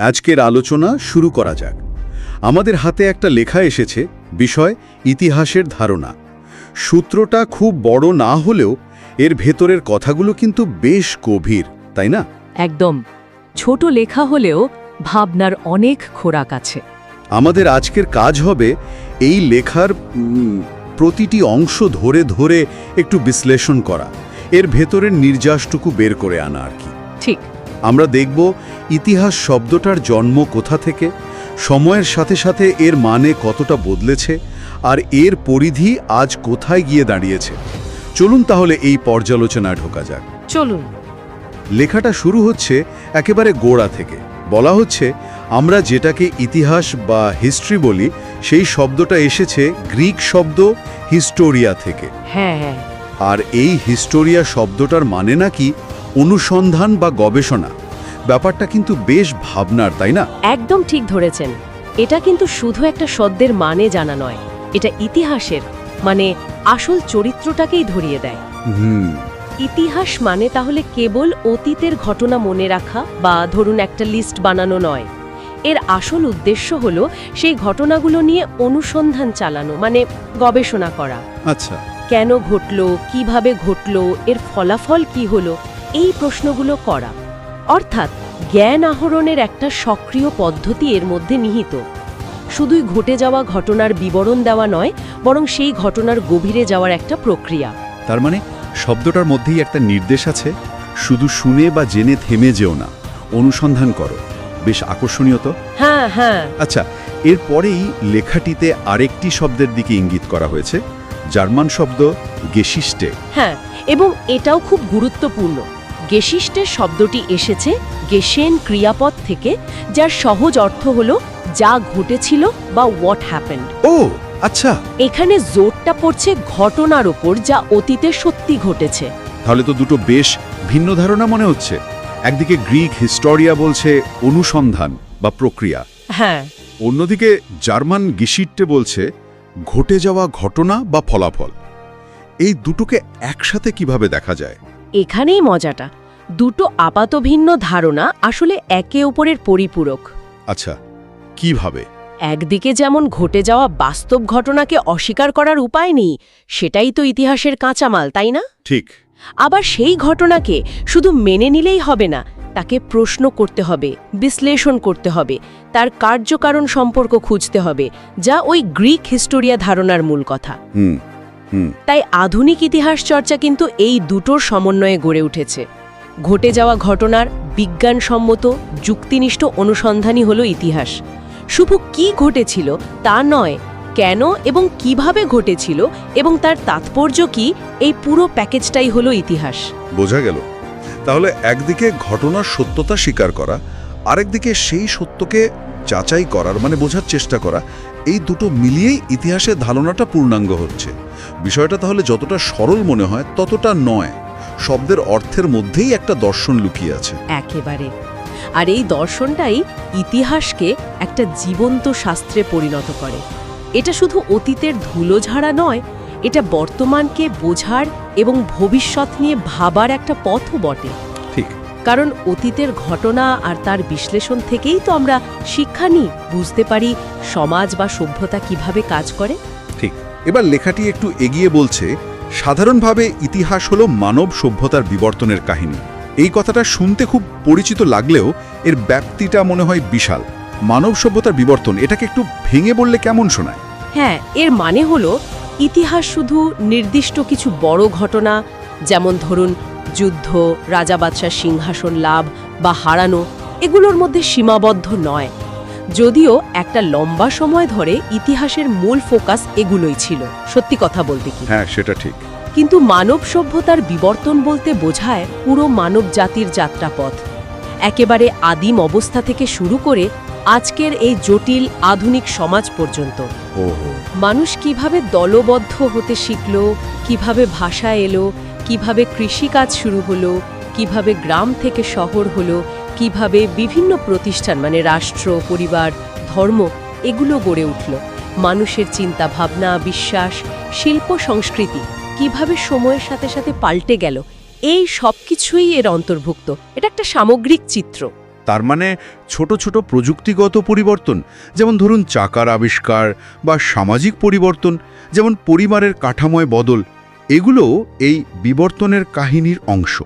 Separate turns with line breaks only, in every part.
আজকের আলোচনা শুরু করা যাক। আমাদের হাতে একটা লেখা এসেছে বিষয় ইতিহাসের ধারণা। সূত্রটা খুব বড় না হলেও এর ভেতরের কথাগুলো কিন্তু বেশ গভীর তাই না?
একদম। ছোট লেখা হলেও ভাবনার অনেক খোরাক আছে।
আমাদের আজকের কাজ হবে এই লেখার প্রতিটি অংশ ধরে ধরে একটু বিশ্লেষণ করা। এর ভেতরের নির্যাসটুকু বের করে আনা আর কি।
ঠিক।
আমরা দেখব ইতিহাস শব্দটার জন্ম কোথা থেকে সময়ের সাথে সাথে এর মানে কতটা বদলেছে আর এর পরিধি আজ কোথায় গিয়ে দাঁড়িয়েছে। চলুন তাহলে এই পর্যালোচনায় ঢোকা যাক।
চলুন।
লেখাটা শুরু হচ্ছে একেবারে গোড়া থেকে। বলা হচ্ছে আমরা যেটাকে ইতিহাস বা হিস্ট্রি বলি সেই শব্দটা এসেছে গ্রিক শব্দ হিস্টোরিয়া থেকে।
হ্যাঁ হ্যাঁ।
আর এই হিস্টোরিয়া শব্দটার মানে নাকি অনুসন্ধান বা গবেষণা। ব্যাপারটা কিন্তু বেশ ভাবনার তাই না?
একদম ঠিক ধরেছেন। এটা কিন্তু শুধু একটা শব্দের মানে জানা নয়। এটা ইতিহাসের মানে আসল চরিত্রটাকেই ধরিয়ে দেয়।
হুম।
ইতিহাস মানে তাহলে কেবল অতীতের ঘটনা মনে রাখা বা ধরুন একটা লিস্ট বানানো নয়। এর আসল উদ্দেশ্য হল সেই ঘটনাগুলো নিয়ে অনুসন্ধান চালানো মানে গবেষণা করা।
আচ্ছা।
কেন ঘটলো কীভাবে ঘটলো এর ফলাফল কি হলো এই প্রশ্নগুলো করা। অর্থাৎ জ্ঞান আহরণের একটা সক্রিয় পদ্ধতি এর মধ্যে নিহিত। শুধুই ঘটে যাওয়া ঘটনার বিবরণ দেওয়া নয় বরং সেই ঘটনার গভীরে যাওয়ার একটা প্রক্রিয়া।
তার মানে শব্দটার মধ্যেই একটা নির্দেশ আছে শুধু শুনে বা জেনে থেমে যেও না অনুসন্ধান করো। বেশ আকর্ষণীয় তো।
হ্যাঁ হ্যাঁ।
আচ্ছা এরপরেই লেখাটিতে আরেকটি শব্দের দিকে ইঙ্গিত করা হয়েছে জার্মান শব্দ গেশিস্টে
হ্যাঁ এবং এটাও খুব গুরুত্বপূর্ণ। গেশিষ্টের শব্দটি এসেছে গেশেন ক্রিয়াপদ থেকে যার সহজ অর্থ হলো যা ঘটেছিল বা হোয়াট হ্যাপেন্ড
ও আচ্ছা।
এখানে জোরটা পড়ছে ঘটনার ওপর যা অতীতে সত্যি ঘটেছে।
তাহলে তো দুটো বেশ ভিন্ন ধারণা মনে হচ্ছে। একদিকে গ্রিক হিস্টোরিয়া বলছে অনুসন্ধান বা প্রক্রিয়া।
হ্যাঁ।
অন্যদিকে জার্মান গিশিট্টে বলছে ঘটে যাওয়া ঘটনা বা ফলাফল। এই দুটোকে একসাথে কীভাবে দেখা যায়?
এখানেই মজাটা। দুটো আপাত ভিন্ন ধারণা আসলে একে অপরের পরিপূরক।
আচ্ছা কীভাবে?
একদিকে যেমন ঘটে যাওয়া বাস্তব ঘটনাকে অস্বীকার করার উপায় নেই সেটাই তো ইতিহাসের কাঁচামাল তাই না?
ঠিক।
আবার সেই ঘটনাকে শুধু মেনে নিলেই হবে না তাকে প্রশ্ন করতে হবে বিশ্লেষণ করতে হবে তার কার্যকারণ সম্পর্ক খুঁজতে হবে যা ওই গ্রিক হিস্টোরিয়া ধারণার মূল কথা। তাই আধুনিক ইতিহাস চর্চা কিন্তু এই দুটোর সমন্বয়ে গড়ে উঠেছে। ঘটে যাওয়া ঘটনার বিজ্ঞানসম্মত, যুক্তিনিষ্ঠ অনুসন্ধানই হলো ইতিহাস। শুধু কি ঘটেছিল তা নয়, কেন এবং কীভাবে ঘটেছিল এবং তার তাৎপর্য কি, এই পুরো প্যাকেজটাই হলো ইতিহাস।
বোঝা গেল। তাহলে একদিকে ঘটনার সত্যতা স্বীকার করা, আরেকদিকে সেই সত্যকে যাচাই করার মানে বোঝার চেষ্টা করা, এই দুটো মিলিয়েই ইতিহাসের ধারণাটা পূর্ণাঙ্গ হচ্ছে। বিষয়টা তাহলে যতটা সরল মনে হয়, ততটা নয়। শব্দের অর্থের মধ্যেই একটা দর্শন লুকিয়ে আছে।
একেবারে। আর এই দর্শনটাই ইতিহাসকে একটা জীবন্ত শাস্ত্রে পরিণত করে। এটা শুধু অতীতের ধুলোঝাড়া নয় এটা বর্তমানকে বোঝার এবং ভবিষ্যৎ নিয়ে ভাবার একটা পথও বটে।
ঠিক।
কারণ অতীতের ঘটনা আর তার বিশ্লেষণ থেকেই তো আমরা শিক্ষা নিই বুঝতে পারি সমাজ বা সভ্যতা কীভাবে কাজ করে।
ঠিক। এবার লেখাটি একটু এগিয়ে বলছে সাধারণভাবে ইতিহাস হলো মানব সভ্যতার বিবর্তনের কাহিনী। এই কথাটা শুনতে খুব পরিচিত লাগলেও এর ব্যাপ্তিটা মনে হয় বিশাল। মানব সভ্যতার বিবর্তন, এটাকে একটু ভেঙে বললে কেমন শোনায়?
হ্যাঁ এর মানে হলো ইতিহাস শুধু নির্দিষ্ট কিছু বড় ঘটনা, যেমন ধরুন যুদ্ধ, রাজা বাদশার সিংহাসন লাভ বা হারানো, এগুলোর মধ্যে সীমাবদ্ধ নয়। যদিও একটা লম্বা সময় ধরে ইতিহাসের মূল ফোকাস এগুলোই ছিল। সত্যি কথা বলতে কি?
হ্যাঁ সেটা ঠিক।
কিন্তু মানব সভ্যতার বিবর্তন বলতে বোঝায় পুরো মানব জাতির যাত্রাপথ। একেবারে আদিম অবস্থা থেকে শুরু করে আজকের এই জটিল আধুনিক সমাজ পর্যন্ত। মানুষ কীভাবে দলবদ্ধ হতে শিখল কীভাবে ভাষা এলো কীভাবে কৃষিকাজ শুরু হলো কীভাবে গ্রাম থেকে শহর হলো কীভাবে বিভিন্ন প্রতিষ্ঠান মানে রাষ্ট্র, পরিবার, ধর্ম, এগুলো গড়ে উঠল। মানুষের চিন্তা ভাবনা বিশ্বাস, শিল্প, সংস্কৃতি কীভাবে সময়ের সাথে সাথে পাল্টে গেল, এই সব কিছুই এর অন্তর্ভুক্ত। এটা একটা সামগ্রিক চিত্র।
তার মানে ছোট ছোট প্রযুক্তিগত পরিবর্তন, যেমন ধরুন চাকার আবিষ্কার বা সামাজিক পরিবর্তন, যেমন পরিবারের কাঠামোয় বদল এগুলো এই বিবর্তনের কাহিনীর অংশ।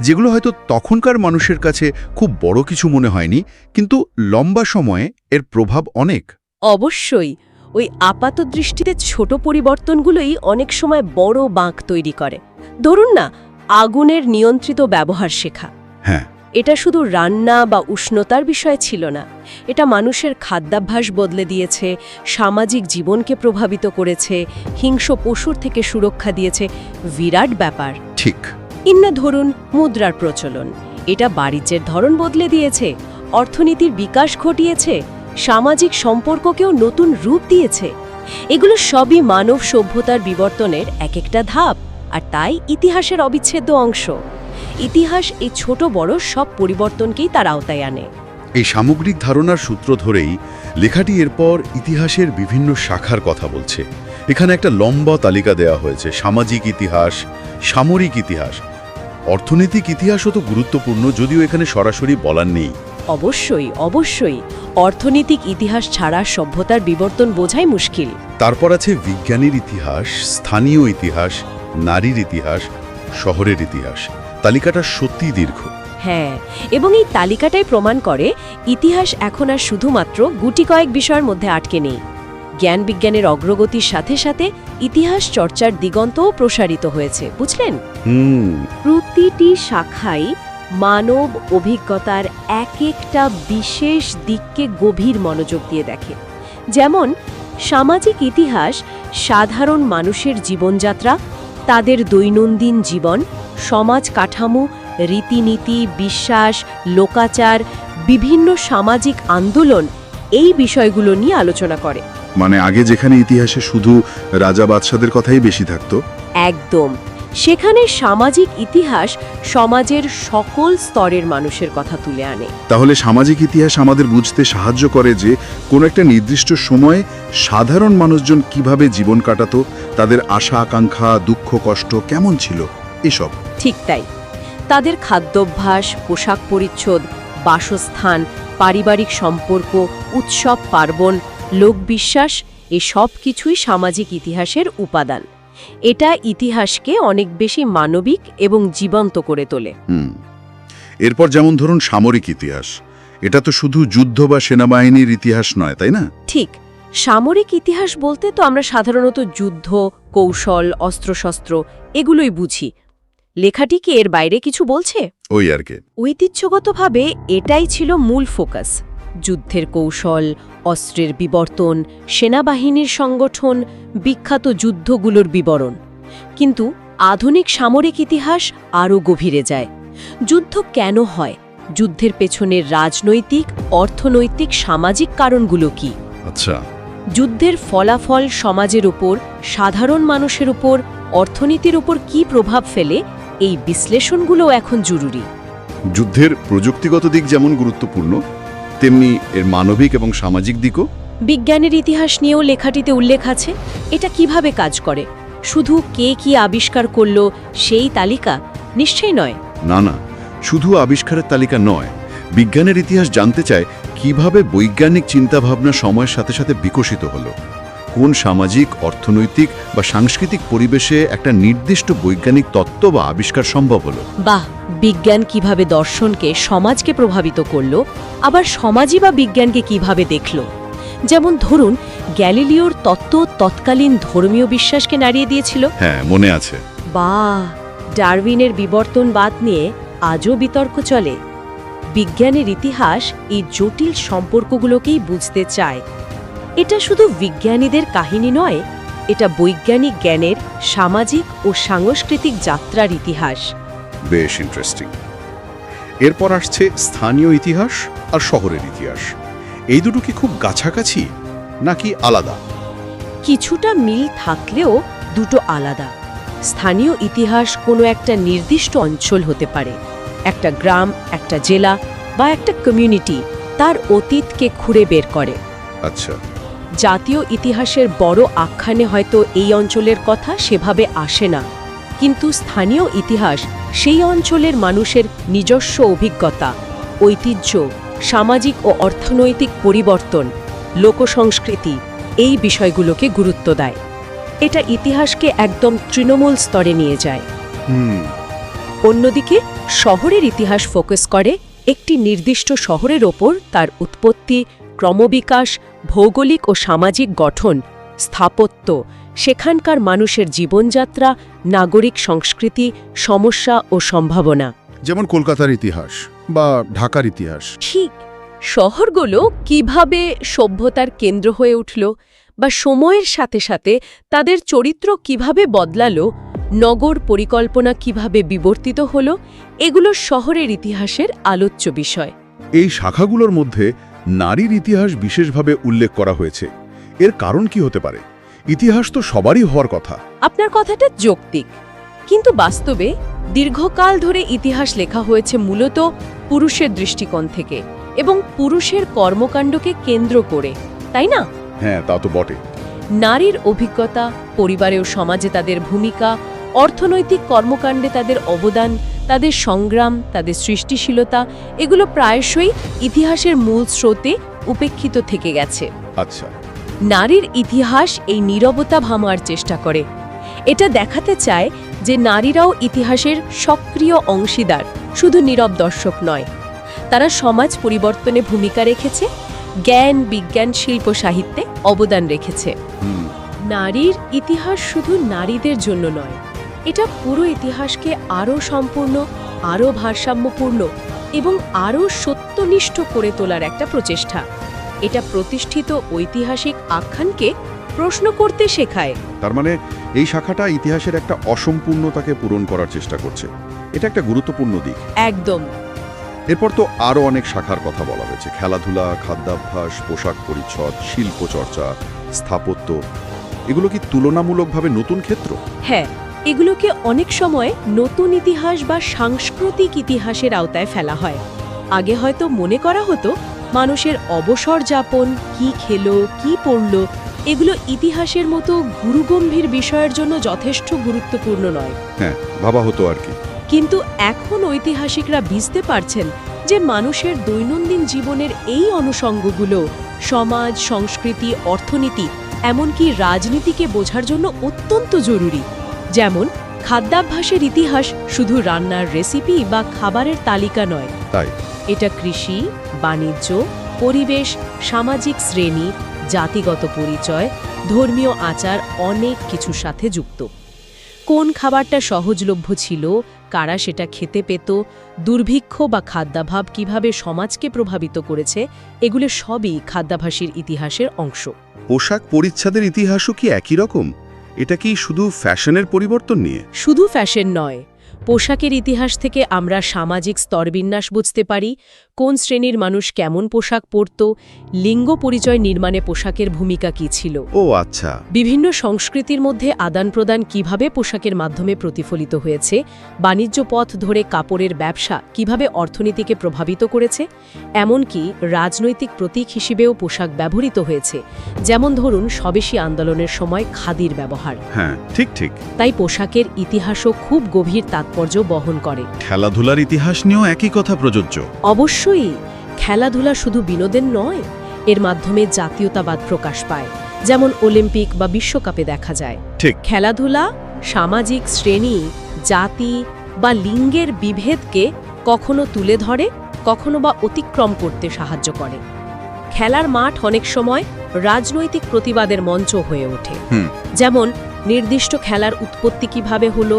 যেগুলো হয়তো তখনকার মানুষের কাছে খুব বড় কিছু মনে হয়নি কিন্তু লম্বা সময়ে এর প্রভাব অনেক।
অবশ্যই ওই আপাত দৃষ্টিতে ছোট পরিবর্তনগুলোই অনেক সময় বড় বাঁক তৈরি করে। ধরুন না আগুনের নিয়ন্ত্রিত ব্যবহার শেখা।
হ্যাঁ।
এটা শুধু রান্না বা উষ্ণতার বিষয় ছিল না এটা মানুষের খাদ্যাভ্যাস বদলে দিয়েছে সামাজিক জীবনকে প্রভাবিত করেছে হিংস্র পশুর থেকে সুরক্ষা দিয়েছে বিরাট ব্যাপার।
ঠিক।
ইন্না ধরুন মুদ্রার প্রচলন। এটা বাণিজ্যের ধরন বদলে দিয়েছে, অর্থনীতির বিকাশ ঘটিয়েছে, সামাজিক সম্পর্ককেও নতুন রূপ দিয়েছে। এগুলো সবই মানব সভ্যতার বিবর্তনের এক একটা ধাপ, আর তাই ইতিহাসের অবিচ্ছেদ্য অংশ। ইতিহাস এই ছোট বড় সব পরিবর্তনকেই তার আওতায় আনে।
এই সামগ্রিক ধারণার সূত্র ধরেই লেখাটি এরপর ইতিহাসের বিভিন্ন শাখার কথা বলছে। এখানে একটা লম্বা তালিকা দেওয়া হয়েছে সামাজিক ইতিহাস সামরিক ইতিহাস। অর্থনৈতিক ইতিহাসও তো গুরুত্বপূর্ণ যদিও এখানে সরাসরি বলার নেই।
অবশ্যই অবশ্যই। অর্থনৈতিক ইতিহাস ছাড়া সভ্যতার বিবর্তন বোঝাই মুশকিল।
তারপর আছে বিজ্ঞানীর ইতিহাস স্থানীয় ইতিহাস নারীর ইতিহাস শহরের ইতিহাস। তালিকাটা সত্যিই দীর্ঘ।
হ্যাঁ এবং এই তালিকাটাই প্রমাণ করে ইতিহাস এখন আর শুধুমাত্র গুটি কয়েক বিষয়ের মধ্যে আটকে নেই। জ্ঞান বিজ্ঞানের অগ্রগতির সাথে সাথে ইতিহাস চর্চার দিগন্তও প্রসারিত হয়েছে বুঝলেন? প্রতিটি শাখাই মানব অভিজ্ঞতার এক একটা বিশেষ দিককে গভীর মনোযোগ দিয়ে দেখে। যেমন সামাজিক ইতিহাস সাধারণ মানুষের জীবনযাত্রা তাদের দৈনন্দিন জীবন সমাজ কাঠামো রীতিনীতি বিশ্বাস লোকাচার বিভিন্ন সামাজিক আন্দোলন এই বিষয়গুলো নিয়ে আলোচনা করে।
মানে আগে যেখানে ইতিহাসে শুধু রাজা বাদশাদের কথাই বেশি থাকতো?
একদম। সেখানে সামাজিক ইতিহাস সমাজের সকল স্তরের মানুষের কথা তুলে আনে।
তাহলে সামাজিক ইতিহাস আমাদের বুঝতে সাহায্য করে যে কোনো একটা নির্দিষ্ট সময়ে সাধারণ মানুষজন কীভাবে জীবন কাটাতো তাদের আশা আকাঙ্ক্ষা দুঃখ কষ্ট কেমন ছিল এসব।
ঠিক তাই। তাদের খাদ্যাভ্যাস পোশাক পরিচ্ছদ বাসস্থান পারিবারিক সম্পর্ক উৎসব পার্বণ লোকবিশ্বাস এ সব কিছুই সামাজিক ইতিহাসের উপাদান। এটা ইতিহাসকে অনেক বেশি মানবিক এবং জীবন্ত করে তোলে।
হুম। এরপর যেমন ধরুন সামরিক ইতিহাস এটা তো শুধু যুদ্ধ বা সেনাবাহিনীর ইতিহাস নয় তাই না?
ঠিক। সামরিক ইতিহাস বলতে তো আমরা সাধারণত যুদ্ধ কৌশল অস্ত্রশস্ত্র এগুলোই বুঝি। লেখাটি কি এর বাইরে কিছু বলছে?
ওই আর কি।
ঐতিহ্যগতভাবে এটাই ছিল মূল ফোকাস। যুদ্ধের কৌশল অস্ত্রের বিবর্তন সেনাবাহিনীর সংগঠন বিখ্যাত যুদ্ধগুলোর বিবরণ। কিন্তু আধুনিক সামরিক ইতিহাস আরও গভীরে যায়। যুদ্ধ কেন হয়? যুদ্ধের পেছনের রাজনৈতিক অর্থনৈতিক সামাজিক কারণগুলো কি?
আচ্ছা।
যুদ্ধের ফলাফল সমাজের উপর সাধারণ মানুষের উপর অর্থনীতির উপর কি প্রভাব ফেলে এই বিশ্লেষণগুলো এখন জরুরি।
যুদ্ধের প্রযুক্তিগত দিক যেমন গুরুত্বপূর্ণ তেমনি এর মানবিক এবং সামাজিক দিকও।
বিজ্ঞানের ইতিহাস নিয়েও লেখাটিতে উল্লেখ আছে এটা কীভাবে কাজ করে? শুধু কে কি আবিষ্কার করল সেই তালিকা? নিশ্চয়ই নয়।
না না শুধু আবিষ্কারের তালিকা নয় বিজ্ঞানের ইতিহাস জানতে চায় কীভাবে বৈজ্ঞানিক চিন্তাভাবনা সময়ের সাথে সাথে বিকশিত হলো। কোন সামাজিক অর্থনৈতিক বা সাংস্কৃতিক পরিবেশে একটা নির্দিষ্ট বৈজ্ঞানিক তত্ত্ব বা আবিষ্কার সম্ভব হলো।
বাহ! বিজ্ঞান কীভাবে দর্শনকে সমাজকে প্রভাবিত করল আবার সমাজই বা বিজ্ঞানকে কীভাবে দেখল? যেমন ধরুন গ্যালিলিওর তত্ত্ব তৎকালীন ধর্মীয় বিশ্বাসকে নাড়িয়ে দিয়েছিল।
হ্যাঁ মনে আছে।
বা ডারউইনের বিবর্তনবাদ নিয়ে আজও বিতর্ক চলে। বিজ্ঞানের ইতিহাস এই জটিল সম্পর্কগুলোকেই বুঝতে চায়। এটা শুধু বিজ্ঞানীদের কাহিনী নয় এটা বৈজ্ঞানিক জ্ঞানের সামাজিক ও সাংস্কৃতিক যাত্রার ইতিহাস।
বেশ ইন্টারেস্টিং এরপর আসছে স্থানীয় ইতিহাস আর শহরের ইতিহাস। এই দুটো কি খুব কাছাকাছি নাকি আলাদা?
কিছুটা মিল থাকলেও দুটো আলাদা। স্থানীয় ইতিহাস কোনো একটা নির্দিষ্ট অঞ্চল হতে পারে। একটা গ্রাম একটা জেলা বা একটা কমিউনিটি তার অতীতকে খুঁড়ে বের করে।
আচ্ছা।
জাতীয় ইতিহাসের বড় আখ্যানে হয়তো এই অঞ্চলের কথা সেভাবে আসে না। কিন্তু স্থানীয় ইতিহাস সেই অঞ্চলের মানুষের নিজস্ব অভিজ্ঞতা ঐতিহ্য সামাজিক ও অর্থনৈতিক পরিবর্তন লোকসংস্কৃতি এই বিষয়গুলোকে গুরুত্ব দেয়। এটা ইতিহাসকে একদম তৃণমূল স্তরে নিয়ে যায়। অন্যদিকে শহরের ইতিহাস ফোকাস করে একটি নির্দিষ্ট শহরের ওপর তার উৎপত্তি ক্রমবিকাশ ভৌগোলিক ও সামাজিক গঠন স্থাপত্য সেখানকার মানুষের জীবনযাত্রা নাগরিক সংস্কৃতি সমস্যা ও সম্ভাবনা।
যেমন কলকাতার ইতিহাস বা ঢাকার ইতিহাস।
ঠিক। শহরগুলো কীভাবে সভ্যতার কেন্দ্র হয়ে উঠল বা সময়ের সাথে সাথে তাদের চরিত্র কীভাবে বদলালো নগর পরিকল্পনা কীভাবে বিবর্তিত হলো এগুলো শহরের ইতিহাসের আলোচ্য বিষয়।
এই শাখাগুলোর মধ্যে নারীর ইতিহাস বিশেষভাবে উল্লেখ করা হয়েছে। এর কারণ কি হতে পারে? ইতিহাস তো সবারই হওয়ার কথা।
আপনার কথাটা যৌক্তিক। কিন্তু বাস্তবে দীর্ঘকাল ধরে ইতিহাস লেখা হয়েছে মূলত পুরুষের দৃষ্টিকোণ থেকে এবং পুরুষের কর্মকাণ্ডকে কেন্দ্র করে তাই না?
হ্যাঁ তা তো বটে।
নারীর অভিজ্ঞতা পরিবারে ও সমাজে তাদের ভূমিকা অর্থনৈতিক কর্মকাণ্ডে তাদের অবদান তাদের সংগ্রাম তাদের সৃষ্টিশীলতা এগুলো প্রায়শই ইতিহাসের মূল স্রোতে উপেক্ষিত থেকে গেছে।
আচ্ছা।
নারীর ইতিহাস এই নীরবতা ভামার চেষ্টা করে। এটা দেখাতে চায় যে নারীরাও ইতিহাসের সক্রিয় অংশীদার শুধু নীরব দর্শক নয়। তারা সমাজ পরিবর্তনে ভূমিকা রেখেছে জ্ঞান বিজ্ঞান শিল্প সাহিত্যে অবদান রেখেছে। নারীর ইতিহাস শুধু নারীদের জন্য নয় এটা পুরো ইতিহাসকে আরও সম্পূর্ণ আরও ভারসাম্যপূর্ণ এবং আরও সত্যনিষ্ঠ করে তোলার একটা প্রচেষ্টা। এটা প্রতিষ্ঠিত ঐতিহাসিক আখ্যানকে প্রশ্ন করতে শেখায়।
তার মানে এই শাখাটা ইতিহাসের একটা অসম্পূর্ণতাকে পূরণ করার চেষ্টা করছে। এটা একটা গুরুত্বপূর্ণ দিক।
একদম।
এরপর তো আরও অনেক শাখার কথা বলা হয়েছে। খেলাধুলা খাদ্যাভ্যাস পোশাক পরিচ্ছদ শিল্প চর্চা স্থাপত্য। এগুলো কি তুলনামূলকভাবে নতুন ক্ষেত্র?
হ্যাঁ এগুলোকে অনেক সময় নতুন ইতিহাস বা সাংস্কৃতিক ইতিহাসের আওতায় ফেলা হয়। আগে হয়তো মনে করা হতো মানুষের অবসর যাপন কি খেলো কি পড়ল এগুলো ইতিহাসের মতো গুরুগম্ভীর বিষয়ের জন্য যথেষ্ট গুরুত্বপূর্ণ নয়।
হ্যাঁ ভাবা হতো আর কি।
কিন্তু এখন ঐতিহাসিকরা বুঝতে পারছেন যে মানুষের দৈনন্দিন জীবনের এই অনুষঙ্গগুলো সমাজ সংস্কৃতি অর্থনীতি এমনকি রাজনীতিকে বোঝার জন্য অত্যন্ত জরুরি। যেমন খাদ্যাভ্যাসের ইতিহাস শুধু রান্নার রেসিপি বা খাবারের তালিকা নয়।
তাই।
এটা কৃষি বাণিজ্য পরিবেশ সামাজিক শ্রেণি জাতিগত পরিচয় ধর্মীয় আচার অনেক কিছুর সাথে যুক্ত। কোন খাবারটা সহজলভ্য ছিল কারা সেটা খেতে পেত দুর্ভিক্ষ বা খাদ্যাভাব কীভাবে সমাজকে প্রভাবিত করেছে এগুলো সবই খাদ্যাভাসীর ইতিহাসের অংশ।
পোশাক পরিচ্ছদের ইতিহাসও কি একই রকম? এটা কি শুধু ফ্যাশনের পরিবর্তন নিয়ে?
শুধু ফ্যাশন নয় পোশাকের ইতিহাস থেকে আমরা সামাজিক স্তরবিন্যাস বুঝতে পারি কোন শ্রেণির মানুষ কেমন পোশাক পরত লিঙ্গ পরিচয় নির্মাণে পোশাকের ভূমিকা কী ছিল।
ও আচ্ছা।
বিভিন্ন সংস্কৃতির মধ্যে আদান প্রদান কীভাবে পোশাকের মাধ্যমে প্রতিফলিত হয়েছে বাণিজ্য পথ ধরে কাপড়ের ব্যবসা কীভাবে অর্থনীতিকে প্রভাবিত করেছে এমনকি রাজনৈতিক প্রতীক হিসেবেও পোশাক ব্যবহৃত হয়েছে যেমন ধরুন স্বদেশী আন্দোলনের সময় খাদির ব্যবহার।
হ্যাঁ ঠিক ঠিক।
তাই পোশাকের ইতিহাসও খুব গভীর তাৎপর্য বহন করে।
খেলাধুলার ইতিহাস নিয়েও একই কথা প্রযোজ্য।
অবশ্যই খেলাধুলা শুধু বিনোদন নয় এর মাধ্যমে জাতীয়তাবাদ প্রকাশ পায় যেমন অলিম্পিক বা বিশ্বকাপে দেখা যায়।
ঠিক।
খেলাধুলা সামাজিক শ্রেণি জাতি বা লিঙ্গের বিভেদকে কখনো তুলে ধরে কখনো বা অতিক্রম করতে সাহায্য করে। খেলার মাঠ অনেক সময় রাজনৈতিক প্রতিবাদের মঞ্চ হয়ে ওঠে। যেমন নির্দিষ্ট খেলার উৎপত্তি কীভাবে হলো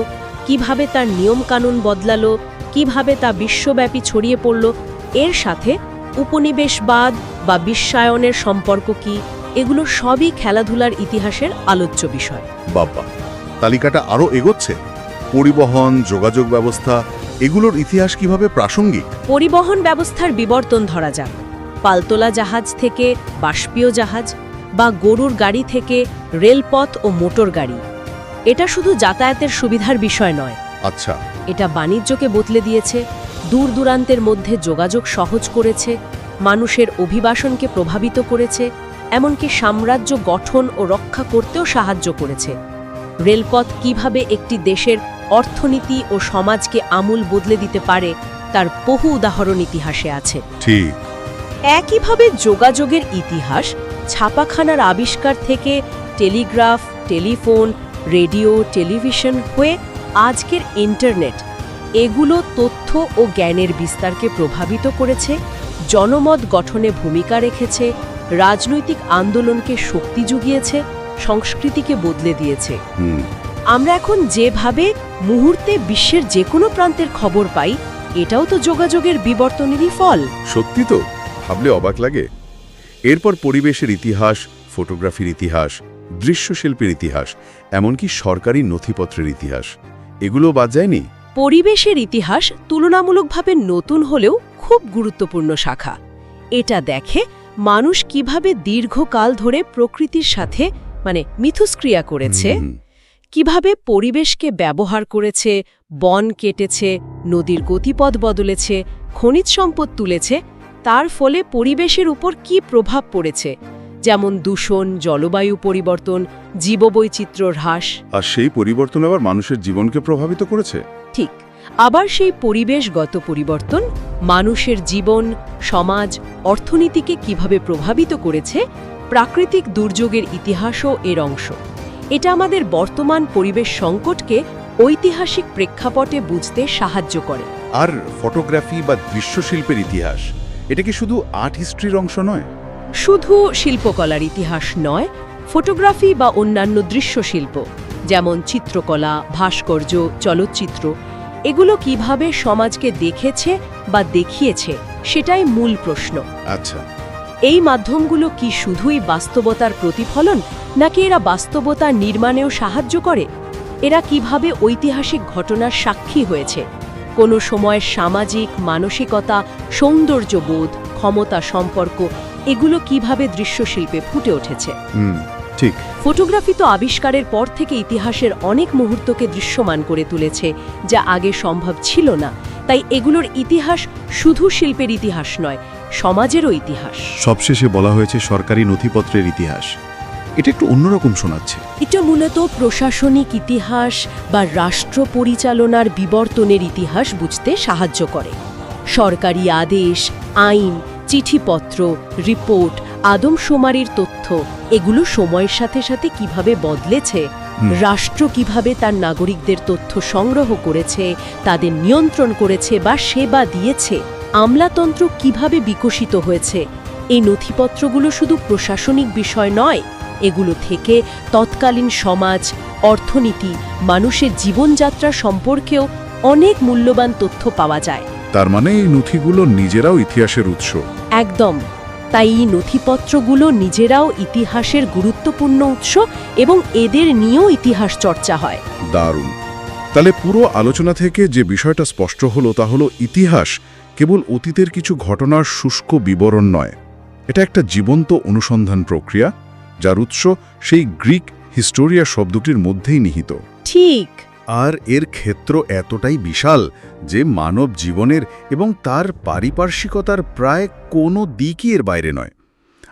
কীভাবে তার নিয়মকানুন বদলালো কীভাবে তা বিশ্বব্যাপী ছড়িয়ে পড়ল এর সাথে উপনিবেশবাদ বা বিশ্বায়নের সম্পর্ক কি এগুলো সবই খেলাধুলার ইতিহাসের আলোচ্য বিষয়।
বাবা তালিকাটা আরও এগোচ্ছে। পরিবহন যোগাযোগ ব্যবস্থা এগুলোর ইতিহাস কীভাবে প্রাসঙ্গিক?
পরিবহন ব্যবস্থার বিবর্তন ধরা যাক। পালতোলা জাহাজ থেকে বাষ্পীয় জাহাজ বা গরুর গাড়ি থেকে রেলপথ ও মোটর গাড়ি। এটা শুধু যাতায়াতের সুবিধার বিষয় নয়।
আচ্ছা।
এটা বাণিজ্যকে বদলে দিয়েছে দূর দূরান্তের মধ্যে যোগাযোগ সহজ করেছে মানুষের অভিবাসনকে প্রভাবিত করেছে এমনকি সাম্রাজ্য গঠন ও রক্ষা করতেও সাহায্য করেছে। রেলপথ কীভাবে একটি দেশের অর্থনীতি ও সমাজকে আমূল বদলে দিতে পারে তার বহু উদাহরণ ইতিহাসে আছে।
ঠিক।
একইভাবে যোগাযোগের ইতিহাস ছাপাখানার আবিষ্কার থেকে টেলিগ্রাফ টেলিফোন রেডিও টেলিভিশন হয়ে আজকের ইন্টারনেট এগুলো তথ্য ও জ্ঞানের বিস্তারকে প্রভাবিত করেছে জনমত গঠনে ভূমিকা রেখেছে রাজনৈতিক আন্দোলনকে শক্তি জুগিয়েছে সংস্কৃতিকে বদলে দিয়েছে। আমরা এখন যেভাবে মুহূর্তে বিশ্বের যে কোনো প্রান্তের খবর পাই এটাও তো যোগাযোগের বিবর্তনেরই ফল।
সত্যি তো ভাবলে অবাক লাগে। এরপর পরিবেশের ইতিহাস ফটোগ্রাফির ইতিহাস দৃশ্যশিল্পের ইতিহাস এমনকি সরকারি নথিপত্রের ইতিহাস। এগুলো বাদ যায়নি?
পরিবেশের ইতিহাস তুলনামূলকভাবে নতুন হলেও খুব গুরুত্বপূর্ণ শাখা। এটা দেখে মানুষ কীভাবে দীর্ঘকাল ধরে প্রকৃতির সাথে মানে মিথুস্ক্রিয়া করেছে কীভাবে পরিবেশকে ব্যবহার করেছে বন কেটেছে নদীর গতিপথ বদলেছে খনিজ সম্পদ তুলেছে তার ফলে পরিবেশের উপর কি প্রভাব পড়েছে যেমন দূষণ জলবায়ু পরিবর্তন জীববৈচিত্র্য হ্রাস।
আর সেই পরিবর্তন আবার মানুষের জীবনকে প্রভাবিত করেছে।
ঠিক। আবার সেই পরিবেশগত পরিবর্তন মানুষের জীবন সমাজ অর্থনীতিকে কীভাবে প্রভাবিত করেছে প্রাকৃতিক দুর্যোগের ইতিহাসও এর অংশ। এটা আমাদের বর্তমান পরিবেশ সংকটকে ঐতিহাসিক প্রেক্ষাপটে বুঝতে সাহায্য করে।
আর ফটোগ্রাফি বা দৃশ্যশিল্পের ইতিহাস এটা কি শুধু আর্ট হিস্ট্রির অংশ নয়?
শুধু শিল্পকলার ইতিহাস নয় ফটোগ্রাফি বা অন্যান্য দৃশ্যশিল্প যেমন চিত্রকলা ভাস্কর্য চলচ্চিত্র এগুলো কীভাবে সমাজকে দেখেছে বা দেখিয়েছে সেটাই মূল প্রশ্ন।
আচ্ছা।
এই মাধ্যমগুলো কি শুধুই বাস্তবতার প্রতিফলন নাকি এরা বাস্তবতা নির্মাণেও সাহায্য করে? এরা কীভাবে ঐতিহাসিক ঘটনার সাক্ষী হয়েছে? কোনো সময় সামাজিক মানসিকতা সৌন্দর্যবোধ ক্ষমতা সম্পর্ক এগুলো কীভাবে দৃশ্যশিল্পে ফুটে উঠেছে?
হুম ঠিক।
ফটোগ্রাফি তো আবিষ্কারের পর থেকে ইতিহাসের অনেক মুহূর্তকে দৃশ্যমান করে তুলেছে যা আগে সম্ভব ছিল না। তাই এগুলোর ইতিহাস শুধু শিল্পের ইতিহাস নয় সমাজেরও ইতিহাস।
সবশেষে বলা হয়েছে সরকারি নথিপত্রের ইতিহাস। এটা একটু অন্যরকম শোনাচ্ছে।
এটা মূলত প্রশাসনিক ইতিহাস বা রাষ্ট্র পরিচালনার বিবর্তনের ইতিহাস বুঝতে সাহায্য করে। সরকারি আদেশ আইন চিঠিপত্র রিপোর্ট আদমশুমারির তথ্য এগুলো সময়ের সাথে সাথে কীভাবে বদলেছে রাষ্ট্র কীভাবে তার নাগরিকদের তথ্য সংগ্রহ করেছে তাদের নিয়ন্ত্রণ করেছে বা সেবা দিয়েছে আমলাতন্ত্র কীভাবে বিকশিত হয়েছে এই নথিপত্রগুলো শুধু প্রশাসনিক বিষয় নয় এগুলো থেকে তৎকালীন সমাজ অর্থনীতি মানুষের জীবনযাত্রা সম্পর্কেও অনেক মূল্যবান তথ্য পাওয়া যায়।
তার মানে এই নথিগুলো নিজেরাও ইতিহাসের উৎস।
একদম। তাই এই নথিপত্রগুলো নিজেরাও ইতিহাসের গুরুত্বপূর্ণ উৎস এবং এদের নিয়েও ইতিহাস চর্চা হয়।
দারুণ। তাহলে পুরো আলোচনা থেকে যে বিষয়টা স্পষ্ট হলো তা হলো ইতিহাস কেবল অতীতের কিছু ঘটনার শুষ্ক বিবরণ নয়। এটা একটা জীবন্ত অনুসন্ধান প্রক্রিয়া যার উৎস সেই গ্রিক হিস্টোরিয়া শব্দটির মধ্যেই নিহিত।
ঠিক।
আর এর ক্ষেত্র এতটাই বিশাল যে মানব জীবনের এবং তার পারিপার্শ্বিকতার প্রায় কোনো দিকই এর বাইরে নয়।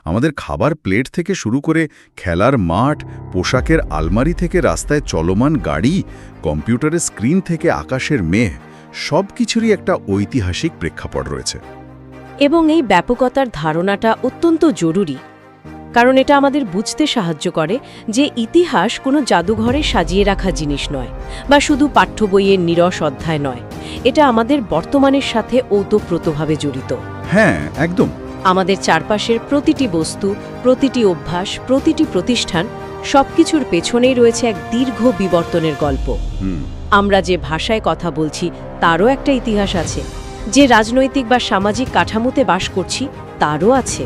আমাদের খাবার প্লেট থেকে শুরু করে খেলার মাঠ, পোশাকের আলমারি থেকে রাস্তায় চলমান গাড়ি, কম্পিউটারের স্ক্রিন থেকে আকাশের মেঘ সব কিছুরই একটা ঐতিহাসিক প্রেক্ষাপট রয়েছে।
এবং এই ব্যাপকতার ধারণাটা অত্যন্ত জরুরি। কারণ এটা আমাদের বুঝতে সাহায্য করে যে ইতিহাস কোনো জাদুঘরে সাজিয়ে রাখা জিনিস নয় বা শুধু পাঠ্য বইয়ের নিরস অধ্যায় নয়। এটা আমাদের বর্তমানের সাথে ওতপ্রোতভাবে জড়িত।
হ্যাঁ একদম।
আমাদের চারপাশের প্রতিটি বস্তু প্রতিটি অভ্যাস প্রতিটি প্রতিষ্ঠান সবকিছুর পেছনেই রয়েছে এক দীর্ঘ বিবর্তনের গল্প। আমরা যে ভাষায় কথা বলছি তারও একটা ইতিহাস আছে। যে রাজনৈতিক বা সামাজিক কাঠামোতে বাস করছি তারও আছে।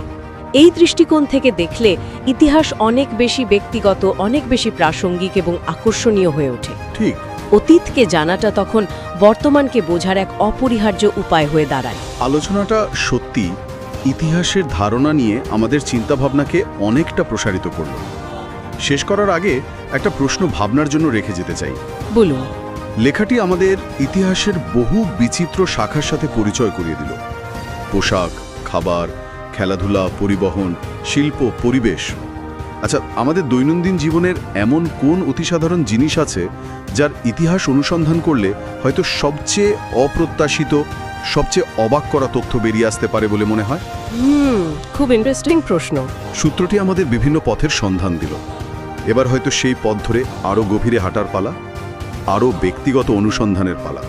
এই দৃষ্টিকোণ থেকে দেখলে ইতিহাস অনেক বেশি ব্যক্তিগত অনেক বেশি প্রাসঙ্গিক এবং আকর্ষণীয় হয়ে ওঠে।
ঠিক।
অতীতকে জানাটা তখন বর্তমানকে বোঝার এক অপরিহার্য উপায় হয়ে দাঁড়ায়।
আলোচনাটা সত্যি ইতিহাসের ধারণা নিয়ে আমাদের চিন্তাভাবনাকে অনেকটা প্রসারিত করল। শেষ করার আগে একটা প্রশ্ন ভাবনার জন্য রেখে যেতে চাই।
বলুন।
লেখাটি আমাদের ইতিহাসের বহু বিচিত্র শাখার সাথে পরিচয় করিয়ে দিল। পোশাক খাবার খেলাধুলা পরিবহন শিল্প পরিবেশ। আচ্ছা আমাদের দৈনন্দিন জীবনের এমন কোন অতিসাধারণ জিনিস আছে যার ইতিহাস অনুসন্ধান করলে হয়তো সবচেয়ে অপ্রত্যাশিত সবচেয়ে অবাক করা তথ্য বেরিয়ে আসতে পারে বলে মনে হয়?
খুব ইন্টারেস্টিং প্রশ্ন।
সূত্রটি আমাদের বিভিন্ন পথের সন্ধান দিল। এবার হয়তো সেই পথ ধরে আরও গভীরে হাঁটার পালা আরও ব্যক্তিগত অনুসন্ধানের পালা।